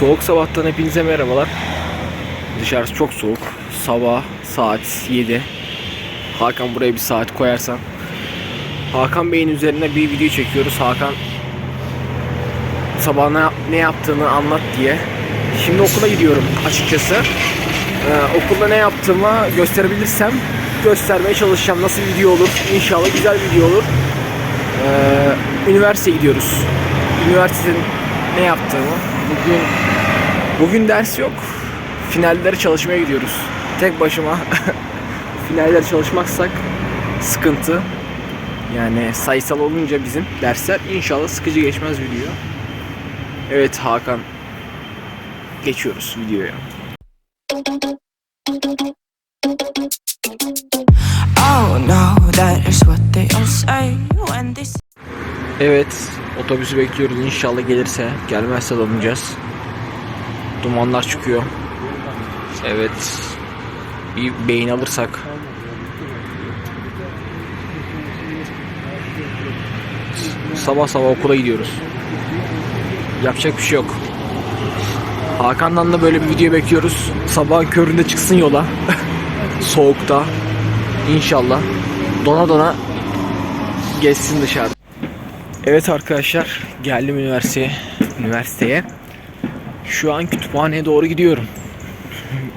Soğuk sabahtan hepinize merhabalar. Dışarısı çok soğuk. Sabah saat 7. Hakan buraya bir saat koyarsan. Hakan Bey'in üzerine bir video çekiyoruz. Hakan sabah ne, ne yaptığını anlat diye. Şimdi okula gidiyorum açıkçası. Ee, okulda ne yaptığımı gösterebilirsem göstermeye çalışacağım. Nasıl video olur? İnşallah güzel video olur. Ee, üniversiteye gidiyoruz. Üniversitenin ne yaptığımı. Bugün bugün ders yok. Finallere çalışmaya gidiyoruz. Tek başıma finallere çalışmaksak sıkıntı. Yani sayısal olunca bizim dersler inşallah sıkıcı geçmez video. Evet Hakan. Geçiyoruz videoya. Oh Evet, otobüsü bekliyoruz. İnşallah gelirse, gelmezse donacağız. Dumanlar çıkıyor. Evet. Bir beyin alırsak. Sabah sabah okula gidiyoruz. Yapacak bir şey yok. Hakan'dan da böyle bir video bekliyoruz. Sabahın köründe çıksın yola. Soğukta. İnşallah. Dona dona geçsin dışarıda. Evet arkadaşlar geldim üniversiteye. Üniversiteye. Şu an kütüphaneye doğru gidiyorum.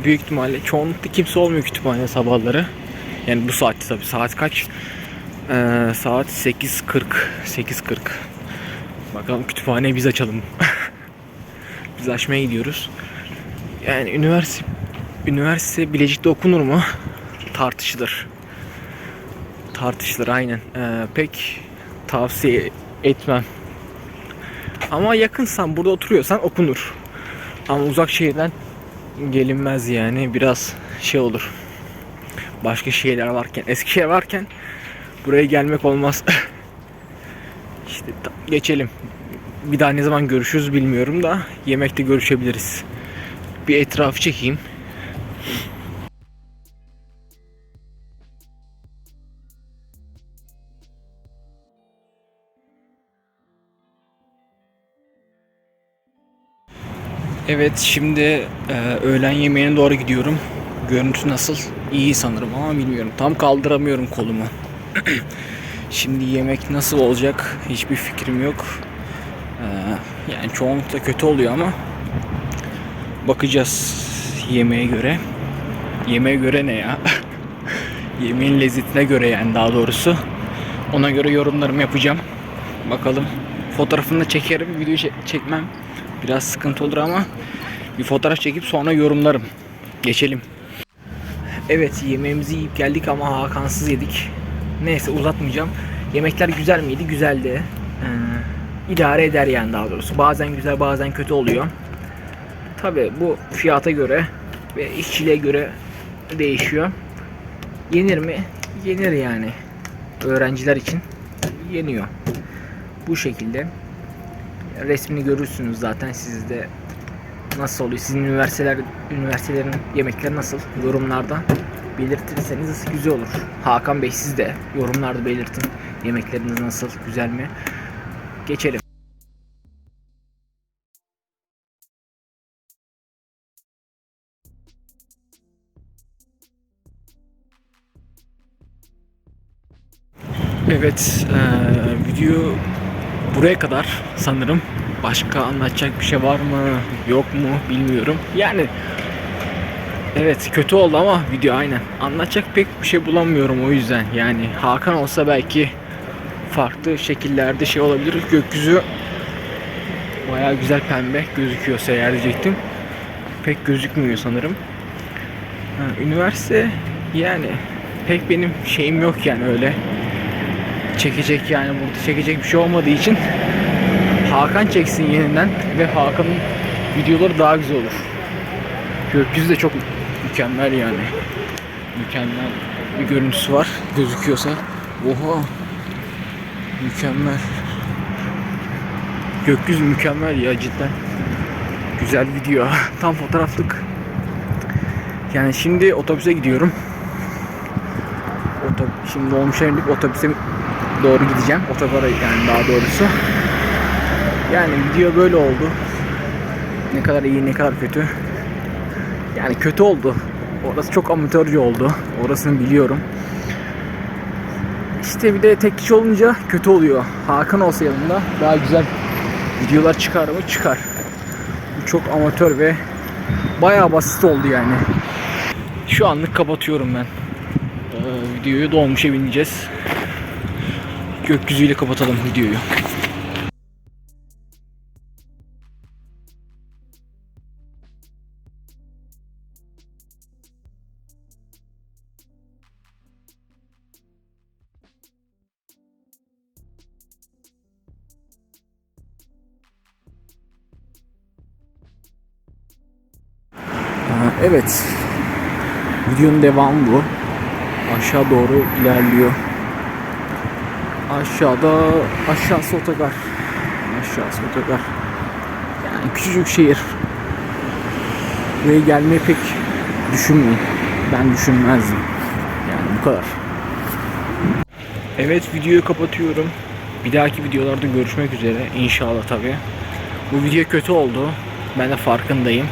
Büyük ihtimalle çoğunlukla kimse olmuyor kütüphane sabahları. Yani bu saatte tabii. Saat kaç? Ee, saat 8.40. 8.40. Bakalım kütüphaneyi biz açalım. biz açmaya gidiyoruz. Yani üniversite üniversite Bilecik'te okunur mu? Tartışılır. Tartışılır aynen. Ee, pek tavsiye etmem. Ama yakınsan burada oturuyorsan okunur. Ama uzak şehirden gelinmez yani biraz şey olur. Başka şehirler varken, Eskişehir varken buraya gelmek olmaz. işte geçelim. Bir daha ne zaman görüşürüz bilmiyorum da yemekte görüşebiliriz. Bir etrafı çekeyim. Evet şimdi e, öğlen yemeğine doğru gidiyorum. Görüntü nasıl? İyi sanırım ama bilmiyorum. Tam kaldıramıyorum kolumu. şimdi yemek nasıl olacak? Hiçbir fikrim yok. E, yani çoğunlukla kötü oluyor ama bakacağız yemeğe göre. Yemeğe göre ne ya? Yemeğin lezzetine göre yani daha doğrusu. Ona göre yorumlarımı yapacağım. Bakalım. Fotoğrafını da çekerim. Video çe- çekmem biraz sıkıntı olur ama bir fotoğraf çekip sonra yorumlarım. Geçelim. Evet yemeğimizi yiyip geldik ama Hakan'sız yedik. Neyse uzatmayacağım. Yemekler güzel miydi? Güzeldi. Ee, idare eder yani daha doğrusu. Bazen güzel bazen kötü oluyor. Tabi bu fiyata göre ve işçiliğe göre değişiyor. Yenir mi? Yenir yani. Öğrenciler için yeniyor. Bu şekilde resmini görürsünüz zaten sizde nasıl oluyor sizin üniversiteler üniversitelerin yemekleri nasıl yorumlarda belirtirseniz güzel olur. Hakan Bey siz de yorumlarda belirtin yemekleriniz nasıl güzel mi? Geçelim. Evet, eee, video buraya kadar sanırım. Başka anlatacak bir şey var mı, yok mu bilmiyorum. Yani evet kötü oldu ama video aynen. Anlatacak pek bir şey bulamıyorum o yüzden. Yani Hakan olsa belki farklı şekillerde şey olabilir. Gökyüzü bayağı güzel pembe gözüküyorsa eğer diyecektim. Pek gözükmüyor sanırım. Ha, üniversite yani pek benim şeyim yok yani öyle çekecek yani burada çekecek bir şey olmadığı için Hakan çeksin yeniden ve Hakan'ın videoları daha güzel olur. Gökyüzü de çok mükemmel yani. Mükemmel bir görüntüsü var gözüküyorsa. Oha. Mükemmel. Gökyüzü mükemmel ya cidden. Güzel video. Tam fotoğraflık. Yani şimdi otobüse gidiyorum. Otobüs, şimdi olmuşa indik otobüse doğru gideceğim. Otogara yani daha doğrusu. Yani video böyle oldu. Ne kadar iyi ne kadar kötü. Yani kötü oldu. Orası çok amatörce oldu. Orasını biliyorum. İşte bir de tek kişi olunca kötü oluyor. Hakan olsa yanında daha güzel videolar çıkar mı? Çıkar. Bu çok amatör ve bayağı basit oldu yani. Şu anlık kapatıyorum ben. Ee, videoyu dolmuşa bineceğiz. Gökyüzüyle kapatalım videoyu. Evet. Videonun devamı bu. Aşağı doğru ilerliyor. Aşağıda aşağısı otogar. Aşağısı otogar. Yani küçücük şehir. Buraya gelmeyi pek düşünmeyin. Ben düşünmezdim. Yani bu kadar. Evet videoyu kapatıyorum. Bir dahaki videolarda görüşmek üzere. İnşallah tabi. Bu video kötü oldu. Ben de farkındayım.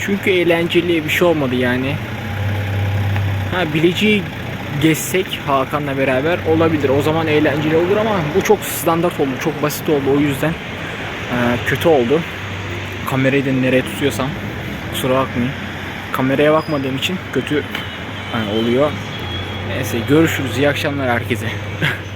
Çünkü eğlenceli bir şey olmadı yani. Ha Bilecik'i gezsek Hakan'la beraber olabilir. O zaman eğlenceli olur ama bu çok standart oldu. Çok basit oldu. O yüzden e, kötü oldu. Kamerayı da nereye tutuyorsam kusura bakmayın. Kameraya bakmadığım için kötü yani oluyor. Neyse görüşürüz. İyi akşamlar herkese.